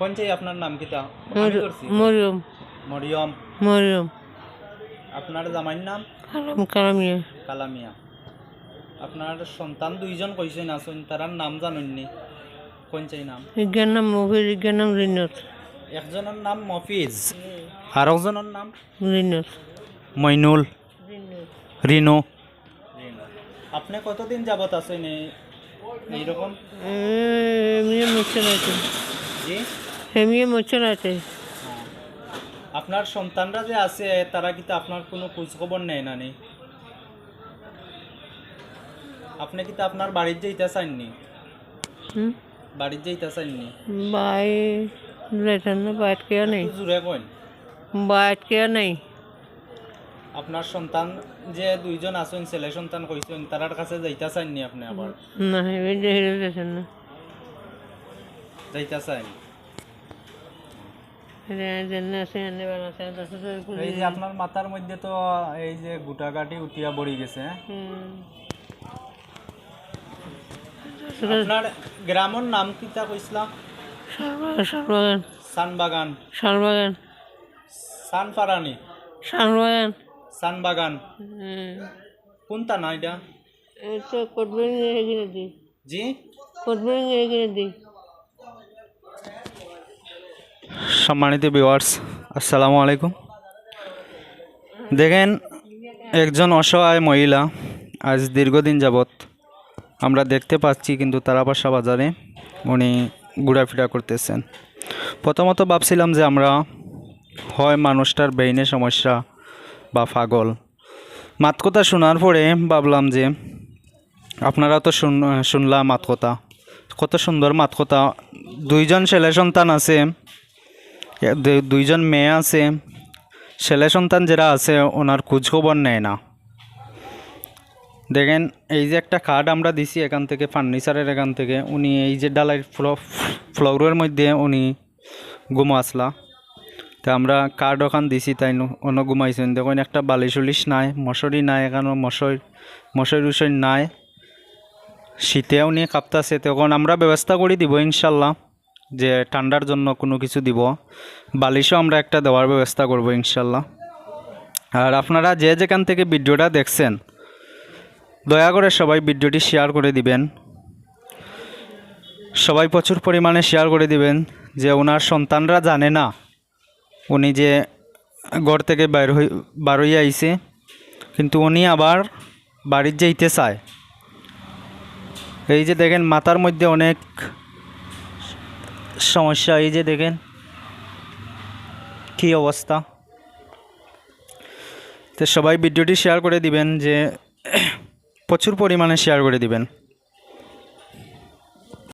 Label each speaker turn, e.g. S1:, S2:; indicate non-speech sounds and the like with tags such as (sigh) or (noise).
S1: কোন চাই আপনার নাম কিতা
S2: মরিয়ম।
S1: মরিয়ম।
S2: মরিয়ম।
S1: আপনার জামাইর নাম?
S2: কালাম। কালামিয়া।
S1: কালামিয়া। আপনার সন্তান দুইজন কইছেন আসুন তারার নাম জানুননি। কোন চাই নাম?
S2: বিজ্ঞান নাম মফিজ বিজ্ঞান নাম রিনত।
S1: একজনের নাম মফিজ। আর একজনের নাম?
S2: রিনত।
S1: মইনুল। রিনু। আপনি কতদিন যাবত আছেন এই- এইরকম?
S2: এমনি আছে
S1: জি?
S2: এমনি মোচন আছে।
S1: আপনার সন্তানরা যে আছে তারা কিন্তু আপনার কোনো খোঁজ খবর নেয় না নেই আপনি কিন্তু আপনার বাড়ির যেতে চাননি?
S2: হুম?
S1: বাড়ির যেতে চাননি?
S2: বাই লেটার না বাইট কেয়া নেই
S1: জোরে কইন।
S2: বাইট কেয়া নেই
S1: আপনার সন্তান যে দুইজন আছেন ছেলে সন্তান কইছেন তারার কাছে যাইতে চাননি আপনি আবার?
S2: না এবার দেখে লেটার না।
S1: যাইতে চান
S2: জেনে আছে এনে বেলা আছে দশ
S1: এই যে আপনার মাথার মধ্যে তো এই যে গুটাগাটি উঠিয়া বড়ি গেছে? আপনার গ্রামের নাম কিতা কইছিলাম?
S2: শালবাগান শালবাগান
S1: সানবাগান।
S2: শালবাগান
S1: সানপারানি
S2: শালবাগান
S1: সানবাগান। কোনটা না এটা?
S2: তো
S1: জি?
S2: কোটবেন এগিয়ে দিই
S1: সম্মানিত ভিউয়ার্স আসসালামু আলাইকুম। দেখেন, একজন অসহায় মহিলা, আজ দীর্ঘদিন যাবৎ আমরা দেখতে পাচ্ছি কিন্তু তারাবাসা বাজারে উনি ঘোরাফেরা করতেছেন। প্রথমত ভাবছিলাম যে আমরা হয় মানুষটার ব্রেইনে সমস্যা বা পাগল। মাত কথা শোনার পরে ভাবলাম যে আপনারা তো শুন- শুনলাম মাত কথা। কত সুন্দর মাত কথা। দুইজন ছেলে সন্তান আছে দুইজন মেয়ে আছে। ছেলে সন্তান যারা আছে, ওনার খোঁজখবর নেয় না। দেখেন, এই যে একটা কার্ড আমরা দিছি এখান থেকে, ফার্নিচারের এখান থেকে, উনি এই যে ডালাই ফ্লোরের মধ্যে উনি ঘুমো আসলা তা আমরা কার্ড ওখান দিছি, তাই অন্য ঘুমাইছেন দেখুন, একটা বালিশ উলিশ নাই, মশারি নাই এখানে মশারি মশারি উশারি নাই। শীতেও নিয়ে কাঁপতাছে, তখন আমরা ব্যবস্থা করে দিব, ইনশাল্লাহ। যে ঠান্ডার জন্য কোনো কিছু দিব। বালিশও আমরা একটা দেওয়ার ব্যবস্থা করব ইনশাল্লাহ। আর আপনারা যে যেখান থেকে ভিডিওটা দেখছেন, দয়া করে সবাই ভিডিওটি শেয়ার করে দিবেন। সবাই প্রচুর পরিমাণে শেয়ার করে দিবেন যে ওনার সন্তানরা জানে না উনি যে ঘর থেকে বাইর হই, বার হইয়া আইছে, কিন্তু উনি আবার বাড়ির যেতে চায়। এই যে দেখেন, মাথার মধ্যে অনেক সমস্যা এই যে দেখেন, কী অবস্থা। তো সবাই ভিডিওটি শেয়ার করে দিবেন যে, (coughs) প্রচুর পরিমাণে শেয়ার করে দিবেন।